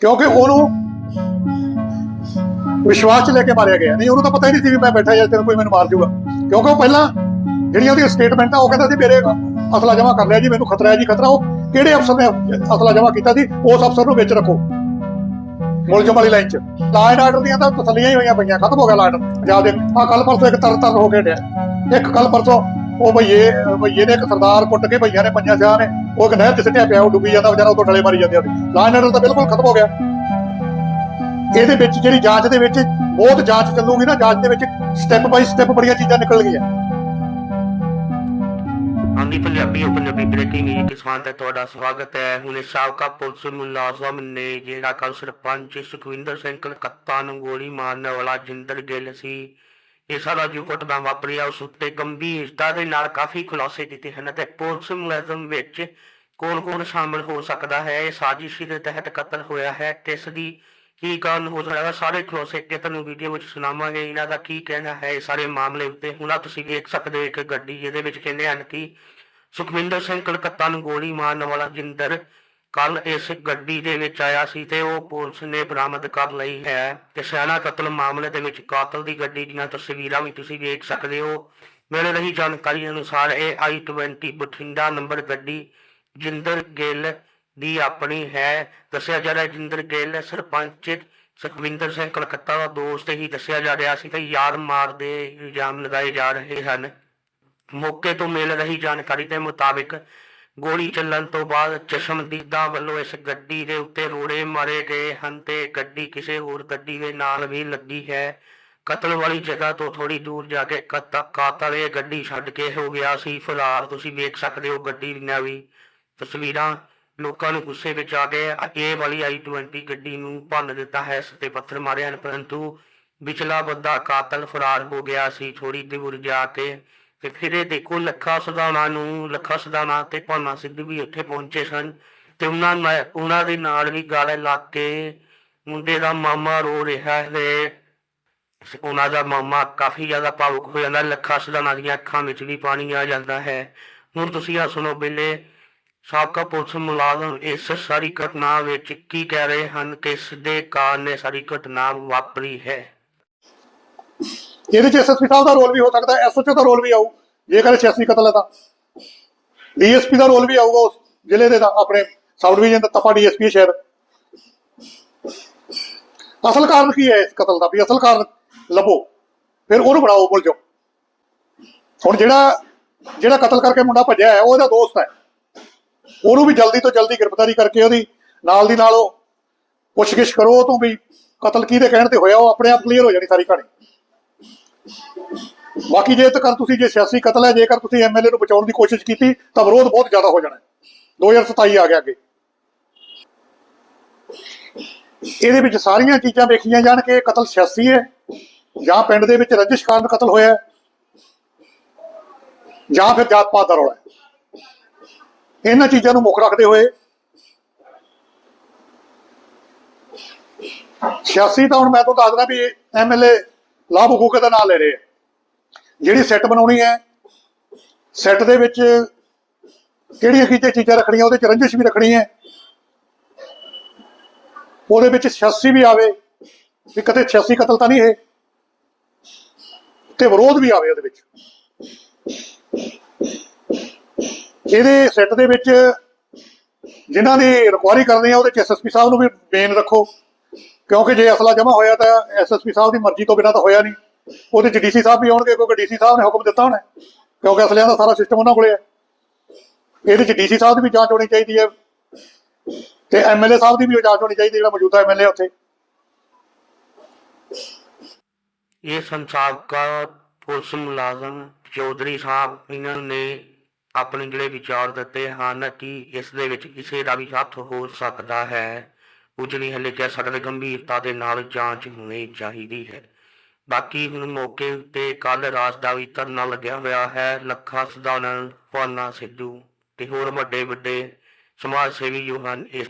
ਕਿਉਂਕਿ ਉਹਨੂੰ ਵਿਸ਼ਵਾਸ 'ਚ ਲੈ ਕੇ ਮਾਰਿਆ ਗਿਆ। ਨਹੀਂ, ਉਹਨੂੰ ਤਾਂ ਪਤਾ ਹੀ ਨਹੀਂ ਸੀ ਵੀ ਮੈਂ ਬੈਠਾ ਜਾਂ ਤੈਨੂੰ ਕੋਈ ਮੈਨੂੰ ਮਾਰ ਜਾਊਗਾ ਕਿਉਂਕਿ ਉਹ ਪਹਿਲਾਂ ਜਿਹੜੀਆਂ ਉਹਦੀਆਂ ਸਟੇਟਮੈਂਟਾਂ ਉਹ ਕਹਿੰਦਾ ਸੀ ਮੇਰੇ ਅਸਲਾ ਜਮਾ ਕਰ ਲਿਆ ਜੀ, ਮੈਨੂੰ ਖਤਰਾ ਹੈ ਜੀ, ਖਤਰਾ। ਉਹ ਕਿਹੜੇ ਅਫਸਰ ਨੇ ਅਸਲਾ ਜਮਾ ਕੀਤਾ ਸੀ? ਉਸ ਅਫਸਰ ਨੂੰ ਵਿੱਚ ਰੱਖੋ। ਮੁਲਜ਼ਮ ਵਾਲੀ ਲਾਈਨ 'ਚ। ਲਾ ਐਂਡ ਆਰਡਰ ਦੀਆਂ ਤਾਂ ਤਸੱਲੀਆਂ ਹੀ ਹੋਈਆਂ ਪਈਆਂ, ਖਤਮ ਹੋ ਗਿਆ ਲਾ ਪੰਜਾਬ ਦੇ ਆ ਕੱਲ ਪਰਸੋਂ ਇੱਕ ਤਰ ਤਰ ਹੋ ਕੇ ਡਿਆ। ਇੱਕ ਕੱਲ ਪਰਸੋਂ ਉਹ ਭਈਏ ਭਈਏ ਨੇ ਇੱਕ ਸਰਦਾਰ ਕੁੱਟ ਕੇ ਭਈਆਂ ਨੇ ਪੰਜਾਂ ਸਿਆਂ ਨੇ, ਉਹ ਇੱਕ ਨਹਿਰ 'ਚ ਸਿੱਟਿਆ ਪਿਆ, ਉਹ ਡੁੱਬੀ ਜਾਂਦਾ ਵਿਚਾਰਾ ਉਦੋਂ ਡਲੇ ਮਾਰੀ ਜਾਂਦੇ ਉਹਦੇ। ਲਾ ਆਰਡਰ ਤਾਂ ਬਿਲਕੁਲ ਖਤਮ ਹੋ ਗਿਆ। ਇਹਦੇ ਵਿੱਚ ਜਿਹੜੀ ਜਾਂਚ ਦੇ ਵਿੱਚ, ਬਹੁਤ ਜਾਂਚ ਚੱਲੂਗੀ ਨਾ, ਜਾਂਚ ਦੇ ਵਿੱਚ ਸਟੈਪ ਬਾਈ ਸਟੈਪ ਬੜੀਆਂ ਚੀਜ਼ਾਂ ਨਿਕਲ ਗਈਆਂ। ਹਾਂਜੀ, ਪੰਜਾਬੀ ਉਹ ਪੰਜਾਬੀ ਬ੍ਰੇਕਿੰਗ ਨਿਊਜ਼ ਕਿਸਾਨ ਦਾ ਤੁਹਾਡਾ ਸਵਾਗਤ ਹੈ। ਹੁਣੇ ਸਾਬਕਾ ਪੁਲਿਸ ਮੁਲਾਜ਼ਮ ਨੇ ਜਿਹੜਾ ਕੱਲ ਸਰਪੰਚ ਸੁਖਵਿੰਦਰ ਸਿੰਘ ਕਲਕੱਤਾ ਨੂੰ ਗੋਲੀ ਮਾਰਨ ਵਾਲਾ ਜਿੰਦਰ ਗਿੱਲ ਸੀ। ਇਹ ਸਾਰਾ ਜੋ ਘਟਨਾ ਵਾਪਰੀ ਆ, ਉਸ ਉੱਤੇ ਗੰਭੀਰਤਾ ਦੇ ਨਾਲ ਕਾਫੀ ਖੁਲਾਸੇ ਦਿੱਤੇ ਹਨ ਤੇ ਪੁਲਿਸ ਮੁਲਾਜ਼ਮ ਵਿੱਚ ਕੌਣ-ਕੌਣ ਸ਼ਾਮਲ ਹੋ ਸਕਦਾ ਹੈ? ਇਹ ਸਾਜ਼ਿਸ਼ ਦੇ ਤਹਿਤ ਕਤਲ ਹੋਇਆ ਹੈ। ਤੇ ਇਸ ਦੀ ਕੀ ਕਾਰਨ ਹੋ ਸਕਦਾ ਸਾਰੇ ਖੁਲਾਸੇ ਅੱਗੇ ਤੁਹਾਨੂੰ ਵੀਡੀਓ ਵਿੱਚ ਸੁਣਾਵਾਂਗੇ। ਇਹਨਾਂ ਦਾ ਕੀ ਕਹਿਣਾ ਹੈ? ਇਹ ਸਾਰੇ ਮਾਮਲੇ ਉੱਤੇ ਹੁਣ ਆਹ ਤੁਸੀਂ ਵੇਖ ਸਕਦੇ ਹੋ ਇੱਕ ਗੱਡੀ, ਜਿਹਦੇ ਵਿੱਚ ਕਹਿੰਦੇ ਹਨ ਕਿ ਸੁਖਵਿੰਦਰ ਸਿੰਘ ਕਲਕੱਤਾ ਨੂੰ ਗੋਲੀ ਮਾਰਨ ਵਾਲਾ ਜਿੰਦਰ ਕੱਲ ਇਸ ਗੱਡੀ ਦੇ ਵਿੱਚ ਆਇਆ ਸੀ ਤੇ ਉਹ ਪੁਲਿਸ ਨੇ ਬਰਾਮਦ ਕਰ ਲਈ ਹੈ। ਤੇ ਸਿਆਣਾ ਕਤਲ ਮਾਮਲੇ ਦੇ ਵਿੱਚ ਕਾਤਲ ਦੀ ਗੱਡੀ ਦੀਆਂ ਤਸਵੀਰਾਂ ਵੀ ਤੁਸੀਂ ਵੇਖ ਸਕਦੇ ਹੋ। ਮਿਲ ਰਹੀ ਜਾਣਕਾਰੀ ਅਨੁਸਾਰ ਇਹ i20 ਬਠਿੰਡਾ ਨੰਬਰ ਗੱਡੀ ਜਿੰਦਰ ਗਿੱਲ ਦੀ ਆਪਣੀ ਹੈ। ਦੱਸਿਆ ਜਾ ਰਿਹਾ ਜਿੰਦਰ ਗਿੱਲ ਸਰਪੰਚ ਸੁਖਵਿੰਦਰ ਸਿੰਘ ਕਲਕੱਤਾ ਦਾ ਦੋਸਤ ਹੀ ਦੱਸਿਆ ਜਾ ਰਿਹਾ ਸੀ ਕਿ ਯਾਰ ਮਾਰ ਦੇ ਇਲਜ਼ਾਮ ਲਗਾਏ ਜਾ ਰਹੇ ਹਨ। ਮੌਕੇ ਤੋਂ ਮਿਲ ਰਹੀ ਜਾਣਕਾਰੀ ਦੇ ਮੁਤਾਬਿਕ ਗੋਲੀ ਚੱਲਣ ਤੋਂ ਬਾਅਦ ਚਸ਼ਮਦੀਦਾਂ ਵੱਲੋਂ ਇਸ ਗੱਡੀ ਦੇ ਉੱਤੇ ਰੋੜੇ ਮਾਰੇ ਗਏ ਹਨ ਤੇ ਗੱਡੀ ਕਿਸੇ ਹੋਰ ਗੱਡੀ ਦੇ ਨਾਲ ਵੀ ਲੱਗੀ ਹੈ। ਕਤਲ ਵਾਲੀ ਜਗ੍ਹਾ ਤੋਂ ਥੋੜੀ ਦੂਰ ਜਾ ਕੇ ਕਤ- ਕਾਤਲ ਇਹ ਗੱਡੀ ਛੱਡ ਕੇ ਹੋ ਗਿਆ ਸੀ। ਫਰਾਰ ਤੁਸੀਂ ਵੇਖ ਸਕਦੇ ਹੋ ਗੱਡੀ ਦੀਆਂ ਵੀ ਤਸਵੀਰਾਂ। ਲੋਕਾਂ ਨੂੰ ਗੁੱਸੇ ਵਿੱਚ ਆ ਗਏ ਇਹ ਵਾਲੀ i20 ਗੱਡੀ ਨੂੰ ਭੰਨ ਦਿੱਤਾ ਹੈ, ਇਸ ਤੇ ਪੱਥਰ ਮਾਰੇ ਹਨ, ਪਰੰਤੂ ਵਿਚਲਾ ਬੰਦਾ ਕਾਤਲ ਫਰਾਰ ਹੋ ਗਿਆ ਸੀ। ਥੋੜੀ ਦੂਰ ਜਾ ਕੇ ਤੇ ਫਿਰ ਇਹ ਦੇਖੋ ਲੱਖਾ ਸਦਾਣਾ ਨੂੰ, ਲੱਖਾ ਸਦਾਣਾ ਤੇ ਭਾਨਾ ਸਿੱਧੂ ਵੀ ਉੱਥੇ ਪਹੁੰਚੇ ਸਨ ਤੇ ਉਹਨਾਂ ਨਾਲ ਉਹਨਾਂ ਦੇ ਨਾਲ ਵੀ ਗਾਲੇ ਲੱਗ ਕੇ ਮੁੰਡੇ ਦਾ ਮਾਮਾ ਰੋ ਰਿਹਾ ਹੈ ਉਹਨਾਂ ਦਾ ਮਾਮਾ ਕਾਫੀ ਜ਼ਿਆਦਾ ਭਾਵੁਕ ਹੋ ਜਾਂਦਾ, ਲੱਖਾ ਸਦਾਣਾ ਦੀਆਂ ਅੱਖਾਂ ਵਿੱਚ ਵੀ ਪਾਣੀ ਆ ਜਾਂਦਾ ਹੈ। ਹੁਣ ਤੁਸੀਂ ਆ ਸੁਣੋ ਬਿੱਲੇ, ਸਾਬਕਾ ਪੁਲਿਸ ਮੁਲਾਜ਼ਮ ਇਸ ਸਾਰੀ ਘਟਨਾ ਵਿੱਚ ਕੀ ਕਹਿ ਰਹੇ ਹਨ, ਕਿਸ ਦੇ ਕਾਰਨ ਇਹ ਸਾਰੀ ਘਟਨਾ ਵਾਪਰੀ ਹੈ? ਇਹਦੇ ਚ ਐਸਐਸਪੀ ਸਾਹਿਬ ਦਾ ਰੋਲ ਵੀ ਹੋ ਸਕਦਾ ਐਸਐਚਓ ਦਾ ਰੋਲ ਵੀ ਆਊ। ਜੇਕਰ ਸਿਆਸੀ ਕਤਲ ਹੈ ਤਾਂ। ਡੀਐਸਪੀ ਦਾ ਰੋਲ ਵੀ ਆਊਗਾ ਉਸ ਜ਼ਿਲ੍ਹੇ ਦੇ ਦਾ ਆਪਣੇ ਸਬ ਡਿਵੀਜ਼ਨ ਦਾ ਤਪਾ ਡੀਐਸਪੀ ਸ਼ਾਇਦ। ਅਸਲ ਕਾਰਨ ਕੀ ਹੈ ਇਸ ਕਤਲ ਦਾ? ਵੀ ਅਸਲ ਕਾਰਨ ਲੱਭੋ, ਫਿਰ ਉਹਨੂੰ ਬਣਾਓ ਮੁਲਜ਼ਮ ਹੁਣ ਜਿਹੜਾ ਜਿਹੜਾ ਕਤਲ ਕਰਕੇ ਮੁੰਡਾ ਭੱਜਿਆ ਹੈ, ਉਹ ਉਹਦਾ ਦੋਸਤ ਹੈ। ਉਹਨੂੰ ਵੀ ਜਲਦੀ ਤੋਂ ਜਲਦੀ ਗ੍ਰਿਫਤਾਰੀ ਕਰਕੇ ਉਹਦੀ ਨਾਲ ਦੀ ਨਾਲ ਉਹ ਪੁੱਛਗਿੱਛ ਕਰੋ, ਉਹ ਤੋਂ ਵੀ ਕਤਲ ਕਿਹਦੇ ਕਹਿਣ ਤੇ ਹੋਇਆ, ਉਹ ਆਪਣੇ ਆਪ ਕਲੀਅਰ ਹੋ ਜਾਣੀ ਸਾਰੀ ਕਹਾਣੀ। ਬਾਕੀ ਜੇ ਤੱਕ ਤੁਸੀਂ ਜੇ ਸਿਆਸੀ ਕਤਲ ਹੈ, ਜੇਕਰ ਤੁਸੀਂ ਐਮਐਲਏ ਨੂੰ ਬਚਾਉਣ ਦੀ ਕੋਸ਼ਿਸ਼ ਕੀਤੀ, ਤਾਂ ਵਿਰੋਧ ਬਹੁਤ ਜ਼ਿਆਦਾ ਹੋ ਜਾਣਾ ਹੈ। 2027 ਆ ਗਿਆ ਅੱਗੇ। ਇਹਦੇ ਵਿੱਚ ਸਾਰੀਆਂ ਚੀਜ਼ਾਂ ਵੇਖੀਆਂ ਜਾਣ ਕਿ ਕਤਲ ਸਿਆਸੀ ਹੈ, ਜਾਂ ਪਿੰਡ ਦੇ ਵਿੱਚ ਰੰਜਿਸ਼ ਕਾਰਨ ਕਤਲ ਹੋਇਆ ਜਾਂ ਫਿਰ ਜਾਤ ਪਾਤ ਦਾ ਰੌਲਾ ਇਹਨਾਂ ਚੀਜ਼ਾਂ ਨੂੰ ਮੁੱਖ ਰੱਖਦੇ ਹੋਏ ਸਿਆਸੀ ਤਾਂ ਹੁਣ ਮੈਂ ਤੁਹਾਨੂੰ ਦੱਸ ਦਿੰਦਾ ਵੀ ਐਮਐਲਏ ਲਾਭ ਹਕੂਕ ਦਾ ਨਾਂ ਲੈ ਰਹੇ ਆ। ਜਿਹੜੀ ਸੈੱਟ ਬਣਾਉਣੀ ਹੈ ਸੈੱਟ ਦੇ ਵਿੱਚ ਕਿਹੜੀਆਂ ਕਿਹੜੀਆਂ ਚੀਜ਼ਾਂ ਰੱਖਣੀਆਂ, ਉਹਦੇ ਚ ਰੰਜਿਸ਼ ਵੀ ਰੱਖਣੀ ਹੈ। ਉਹਦੇ ਵਿੱਚ ਸਿਆਸੀ ਵੀ ਆਵੇ, ਵੀ ਕਦੇ ਸਿਆਸੀ ਕਤਲ ਤਾਂ ਨਹੀਂ ਹੈ ਤੇ ਵਿਰੋਧ ਵੀ ਆਵੇ ਉਹਦੇ ਵਿੱਚ। ਇਹਦੇ ਸੈੱਟ ਦੇ ਵਿੱਚ ਜਿਨ੍ਹਾਂ ਦੀ ਰਿਕੁਆਇਰੀ ਕਰਨੀ ਹੈ, ਉਹਦੇ ਚ ਐਸਐਸਪੀ ਸਾਹਿਬ ਨੂੰ ਵੀ ਬੇਨ ਰੱਖੋ। ਕਿਉਂਕਿ ਜੇ ਅਸਲਾ ਜਮਾ ਹੋਇਆ ਤਾਂ ਐਸਐਸਪੀ ਸਾਹਿਬ ਦੀ ਮਰਜ਼ੀ ਤੋਂ ਬਿਨਾਂ ਤਾਂ ਹੋਇਆ ਨਹੀਂ। ਉਹਦੇ ਚ ਡੀਸੀ ਸਾਹਿਬ ਵੀ ਆਉਣਗੇ ਕਿਉਂਕਿ ਡੀਸੀ ਸਾਹਿਬ ਨੇ ਹੁਕਮ ਦਿੱਤਾ ਹੋਣਾ। ਕਿਉਂਕਿ ਅਸਲਿਆਂ ਦਾ ਸਾਰਾ ਸਿਸਟਮ ਉਹਨਾਂ ਕੋਲੇ ਹੈ। ਇਹਦੇ ਚ ਡੀਸੀ ਸਾਹਿਬ ਦੀ ਵੀ ਜਾਂਚ ਹੋਣੀ ਚਾਹੀਦੀ ਹੈ ਤੇ ਐਮਐਲਏ ਸਾਹਿਬ ਦੀ ਵੀ ਜਾਂਚ ਹੋਣੀ ਚਾਹੀਦੀ ਜਿਹੜਾ ਮੌਜੂਦਾ ਐਮਐਲਏ ਉੱਥੇ। ਇਹ ਸੰਸਾਬਕਾ ਪੁਲਿਸ ਮੁਲਾਜ਼ਮ ਚੌਧਰੀ ਸਾਹਿਬ, ਇਹਨਾਂ ਨੇ ਆਪਣੇ ਜਿਹੜੇ ਵਿਚਾਰ ਦਿੱਤੇ ਹਨ ਕਿ ਇਸ ਦੇ ਵਿੱਚ ਕਿਸੇ ਦਾ ਵੀ ਹੱਥ ਹੋ ਸਕਦਾ ਹੈ। ਕੁਝ ਨਹੀਂ ਹਲੇ ਕਹਿ ਸਕਦੇ ਗੰਭੀਰਤਾ ਦੇ ਨਾਲ ਜਾਂਚ ਹੋਣੀ ਚਾਹੀਦੀ ਹੈ। ਬਾਕੀ ਹੁਣ ਮੌਕੇ ਉੱਤੇ ਕੱਲ ਰਾਤ ਦਾ ਵੀ ਧਰਨਾ ਲੱਗਿਆ ਹੋਇਆ ਹੈ। ਲੱਖਾ ਸਦਾਨੰਦ ਪਾਨਾ ਸਿੱਧੂ ਤੇ ਹੋਰ ਵੱਡੇ ਵੱਡੇ ਸਮਾਜ ਸੇਵੀ ਜੋ ਹਨ, ਇਸ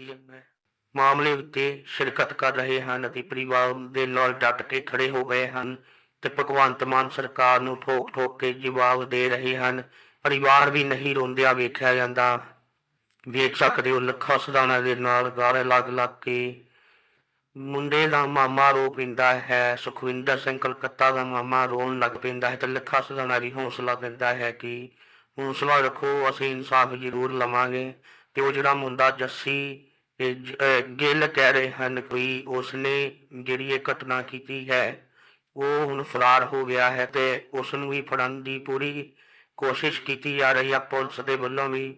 ਮਾਮਲੇ ਉੱਤੇ ਸ਼ਿਰਕਤ ਕਰ ਰਹੇ ਹਨ ਅਤੇ ਪਰਿਵਾਰ ਦੇ ਨਾਲ ਡਟ ਕੇ ਖੜੇ ਹੋ ਗਏ ਹਨ ਤੇ ਭਗਵੰਤ ਮਾਨ ਸਰਕਾਰ ਨੂੰ ਠੋਕ ਠੋਕ ਕੇ ਜਵਾਬ ਦੇ ਰਹੇ ਹਨ। ਪਰਿਵਾਰ ਵੀ ਨਹੀਂ ਰੋਂਦਿਆ ਵੇਖਿਆ ਜਾਂਦਾ। ਵੇਖ ਸਕਦੇ ਹੋ ਲੱਖਾ ਸਦਾਣਾ ਦੇ ਨਾਲ ਗਾਲੇ ਲੱਗ ਲੱਗ ਕੇ। ਮੁੰਡੇ ਦਾ ਮਾਮਾ ਰੋ ਪਿੰਦਾ ਹੈ, ਸੁਖਵਿੰਦਰ ਸਿੰਘ ਕਲਕੱਤਾ ਦਾ ਮਾਮਾ ਰੋਣ ਲੱਗ ਪੈਂਦਾ ਹੈ ਤੇ ਲੱਖਾ ਸਦਾਣਾ ਵੀ ਹੌਸਲਾ ਦਿੰਦਾ ਹੈ ਕਿ ਹੌਸਲਾ ਰੱਖੋ, ਅਸੀਂ ਇਨਸਾਫ ਜ਼ਰੂਰ ਲਵਾਂਗੇ। ਤੇ ਉਹ ਜਿਹੜਾ ਮੁੰਡਾ ਜੱਸੀ ਗਿੱਲ ਕਹਿ ਰਹੇ ਹਨ ਕੋਈ ਉਸਨੇ ਜਿਹੜੀ ਇਹ ਘਟਨਾ ਕੀਤੀ ਹੈ, ਉਹ ਹੁਣ ਫਰਾਰ ਹੋ ਗਿਆ ਹੈ ਤੇ ਉਸ ਨੂੰ ਵੀ ਫੜਨ ਦੀ ਪੂਰੀ ਕੋਸ਼ਿਸ਼ ਕੀਤੀ ਜਾ ਰਹੀ ਹੈ ਪੁਲਿਸ ਦੇ ਵੱਲੋਂ ਵੀ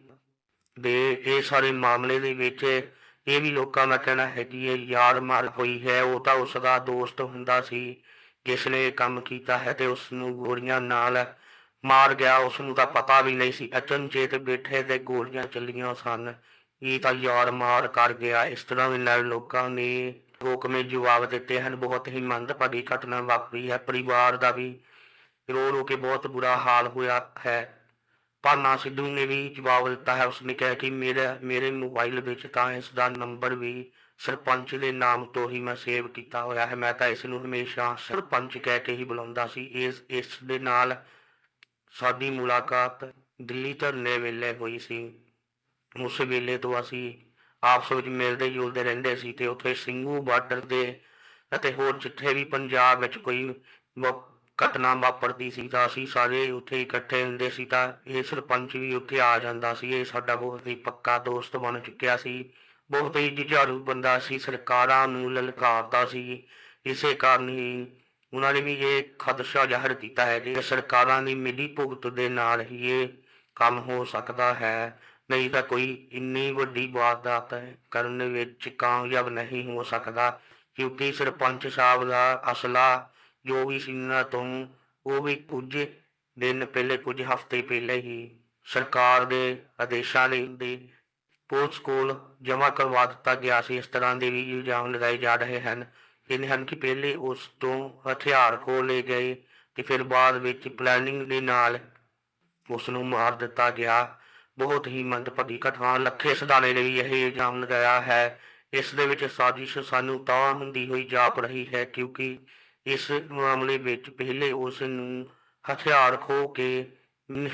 ਦੇ ਇਹ ਸਾਰੇ ਮਾਮਲੇ ਦੇ ਵਿੱਚ ਇਹ ਵੀ ਲੋਕਾਂ ਦਾ ਕਹਿਣਾ ਹੈ ਕਿ ਇਹ ਯਾਰ ਮਾਰ ਹੋਈ ਹੈ, ਉਹ ਤਾਂ ਉਸ ਦਾ ਦੋਸਤ ਹੁੰਦਾ ਸੀ ਜਿਸ ਨੇ ਇਹ ਕੰਮ ਕੀਤਾ ਹੈ ਤੇ ਉਸ ਨੂੰ ਗੋਲੀਆਂ ਨਾਲ ਮਾਰ ਗਿਆ ਉਸ ਨੂੰ ਤਾਂ ਪਤਾ ਵੀ ਨਹੀਂ ਸੀ, ਅਚਨਚੇਤ ਬੈਠੇ ਤੇ ਗੋਲੀਆਂ ਚੱਲੀਆਂ ਸਨ। ਇਹ ਤਾਂ ਯਾਰ ਮਾਰ ਕਰ ਗਿਆ। ਇਸ ਤਰ੍ਹਾਂ ਦੇ ਨਾਲ ਲੋਕਾਂ ਨੇ ਰੋਕਵੇਂ ਜਵਾਬ ਦਿੱਤੇ ਹਨ। ਬਹੁਤ ਹੀ ਮੰਦਭਾਗੀ ਘਟਨਾ ਵਾਪਰੀ ਹੈ। ਪਰਿਵਾਰ ਦਾ ਵੀ ਰੋ ਰੋ ਕੇ ਬਹੁਤ ਬੁਰਾ ਹਾਲ ਹੋਇਆ ਹੈ। ਭਾਨਾ ਸਿੱਧੂ ਨੇ ਵੀ ਜਵਾਬ ਦਿੱਤਾ ਹੈ। ਉਸਨੇ ਕਿਹਾ ਕਿ ਮੇਰਾ, ਮੇਰੇ ਮੋਬਾਈਲ ਵਿੱਚ ਤਾਂ ਇਸ ਦਾ ਨੰਬਰ ਵੀ ਸਰਪੰਚ ਦੇ ਨਾਮ ਤੋਂ ਹੀ ਮੈਂ ਸੇਵ ਕੀਤਾ ਹੋਇਆ ਹੈ। ਮੈਂ ਤਾਂ ਇਸ ਨੂੰ ਹਮੇਸ਼ਾ ਸਰਪੰਚ ਕਹਿ ਕੇ ਹੀ ਬੁਲਾਉਂਦਾ ਸੀ। ਇਸ ਇਸ ਦੇ ਨਾਲ ਸਾਡੀ ਮੁਲਾਕਾਤ ਦਿੱਲੀ ਧਰਨੇ ਵੇਲੇ ਹੋਈ ਸੀ। ਉਸ ਵੇਲੇ ਤੋਂ ਅਸੀਂ ਆਪਸ ਵਿੱਚ ਮਿਲਦੇ ਜੁਲਦੇ ਰਹਿੰਦੇ ਸੀ ਤੇ ਉੱਥੇ ਸਿੰਘੂ ਬਾਰਡਰ ਦੇ ਅਤੇ ਹੋਰ ਜਿੱਥੇ ਵੀ ਪੰਜਾਬ ਵਿੱਚ ਕੋਈ ਘਟਨਾ ਵਾਪਰਦੀ ਸੀ ਤਾਂ ਅਸੀਂ ਸਾਰੇ ਉੱਥੇ ਇਕੱਠੇ ਹੁੰਦੇ ਸੀ ਤਾਂ ਇਹ ਸਰਪੰਚ ਵੀ ਉੱਥੇ ਆ ਜਾਂਦਾ ਸੀ। ਇਹ ਸਾਡਾ ਬਹੁਤ ਹੀ ਪੱਕਾ ਦੋਸਤ ਬਣ ਚੁੱਕਿਆ ਸੀ। ਬਹੁਤ ਹੀ ਜੁਝਾਰੂ ਬੰਦਾ ਸੀ। ਸਰਕਾਰਾਂ ਨੂੰ ਲਲਕਾਰਦਾ ਸੀ। ਇਸੇ ਕਾਰਨ ਹੀ ਉਹਨਾਂ ਨੇ ਵੀ ਇਹ ਖਦਸ਼ਾ ਜ਼ਾਹਰ ਕੀਤਾ ਹੈ ਕਿ ਸਰਕਾਰਾਂ ਦੀ ਮਿਲੀ ਭੁਗਤ ਦੇ ਨਾਲ ਹੀ ਇਹ ਕੰਮ ਹੋ ਸਕਦਾ ਹੈ। ਨਹੀਂ ਤਾਂ ਕੋਈ ਇੰਨੀ ਵੱਡੀ ਵਾਰਦਾਤ ਕਰਨ ਵਿੱਚ ਕਾਮਯਾਬ ਨਹੀਂ ਹੋ ਸਕਦਾ। ਕਿਉਂਕਿ ਸਰਪੰਚ ਸਾਹਿਬ ਦਾ ਅਸਲਾ ਜੋ ਵੀ ਸੀ ਇਹਨਾਂ ਤੋਂ ਉਹ ਵੀ ਕੁਝ ਦਿਨ ਪਹਿਲੇ ਕੁਝ ਹਫ਼ਤੇ ਪਹਿਲੇ ਹੀ ਸਰਕਾਰ ਦੇ ਆਦੇਸ਼ਾਂ ਦੇ ਦੇ ਪੁਲਿਸ ਕੋਲ ਜਮ੍ਹਾਂ ਕਰਵਾ ਦਿੱਤਾ ਗਿਆ ਸੀ। ਇਸ ਤਰ੍ਹਾਂ ਦੇ ਵੀ ਇਲਜ਼ਾਮ ਲਗਾਏ ਜਾ ਰਹੇ ਹਨ। ਕਹਿੰਦੇ ਹਨ ਕਿ ਪਹਿਲੇ ਉਸ ਤੋਂ ਹਥਿਆਰ ਖੋਹ ਲਏ ਗਏ ਤੇ ਫਿਰ ਬਾਅਦ ਵਿੱਚ ਪਲੈਨਿੰਗ ਦੇ ਨਾਲ ਉਸ ਨੂੰ ਮਾਰ ਦਿੱਤਾ ਗਿਆ। ਬਹੁਤ ਹੀ ਮੰਦਭਾਗੀ ਘਟਨਾ। ਲੱਖੇ ਸਦਾਨੇ ਨੇ ਵੀ ਇਹ ਇਲਜ਼ਾਮ ਲਗਾਇਆ ਹੈ। ਇਸ ਦੇ ਵਿੱਚ ਸਾਜ਼ਿਸ਼ ਸਾਨੂੰ ਤਾਂ ਹੁੰਦੀ ਹੋਈ ਜਾਪ ਰਹੀ ਹੈ ਕਿਉਂਕਿ ਇਸ ਮਾਮਲੇ ਵਿੱਚ ਪਹਿਲੇ ਉਸ ਨੂੰ ਹਥਿਆਰ ਖੋ ਕੇ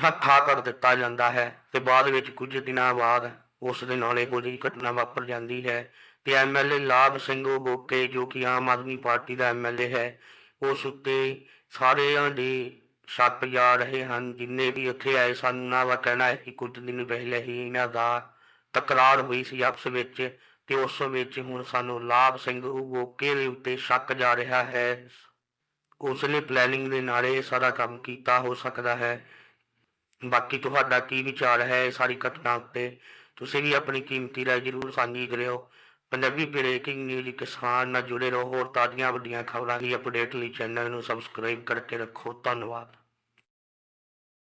ਹੱਥਾ ਕਰ ਦਿੱਤਾ ਜਾਂਦਾ ਹੈ ਤੇ ਬਾਅਦ ਵਿੱਚ ਕੁਝ ਦਿਨਾਂ ਬਾਅਦ ਉਸ ਦੇ ਨਾਲ ਇਹੋ ਜਿਹੀ ਘਟਨਾ ਵਾਪਰ ਜਾਂਦੀ ਹੈ ਤੇ ਐਮਐਲਏ ਲਾਭ ਸਿੰਘ ਬੋਕੇ ਜੋ ਕਿ ਆਮ ਆਦਮੀ ਪਾਰਟੀ ਦਾ ਐਮਐਲਏ ਹੈ, ਉਸ ਉੱਤੇ ਸਾਰਿਆਂ ਦੇ ਸ਼ੱਕ ਜਾ ਰਹੇ ਹਨ, ਜਿੰਨੇ ਵੀ ਉੱਥੇ ਆਏ ਸਨ, ਉਹਨਾਂ ਦਾ ਕਹਿਣਾ ਹੈ ਕਿ ਕੁਝ ਦਿਨ ਪਹਿਲੇ ਹੀ ਇਹਨਾਂ ਦਾ ਤਕਰਾਰ ਹੋਈ ਸੀ ਆਪਸ ਵਿੱਚ ਤੇ ਉਸ ਵਿੱਚ ਹੁਣ ਸਾਨੂੰ ਲਾਭ ਸਿੰਘ ਬੋਕੇ ਦੇ ਉੱਤੇ ਸ਼ੱਕ ਜਾ ਰਿਹਾ ਹੈ। ਉਸ ਨੇ ਪਲੈਨਿੰਗ ਦੇ ਨਾਲ ਇਹ ਸਾਰਾ ਕੰਮ ਕੀਤਾ, ਹੋ ਸਕਦਾ ਹੈ। ਬਾਕੀ ਤੁਹਾਡਾ ਕੀ ਵਿਚਾਰ ਹੈ ਇਹ ਸਾਰੀ ਘਟਨਾ ਉੱਤੇ? ਤੁਸੀਂ ਵੀ ਆਪਣੀ ਕੀਮਤੀ ਰਾਏ ਜ਼ਰੂਰ ਸਾਂਝੀ ਕਰਿਓ। ਪੰਜਾਬੀ ਬ੍ਰੇਕਿੰਗ ਨਿਊਜ਼ ਕਿਸਾਨ ਨਾਲ ਜੁੜੇ ਰਹੋ। ਹੋਰ ਤਾਜ਼ੀਆਂ ਵੱਡੀਆਂ ਖਬਰਾਂ ਦੀ ਅਪਡੇਟ ਲਈ ਚੈਨਲ ਨੂੰ ਸਬਸਕ੍ਰਾਈਬ ਕਰਕੇ ਰੱਖੋ। ਧੰਨਵਾਦ।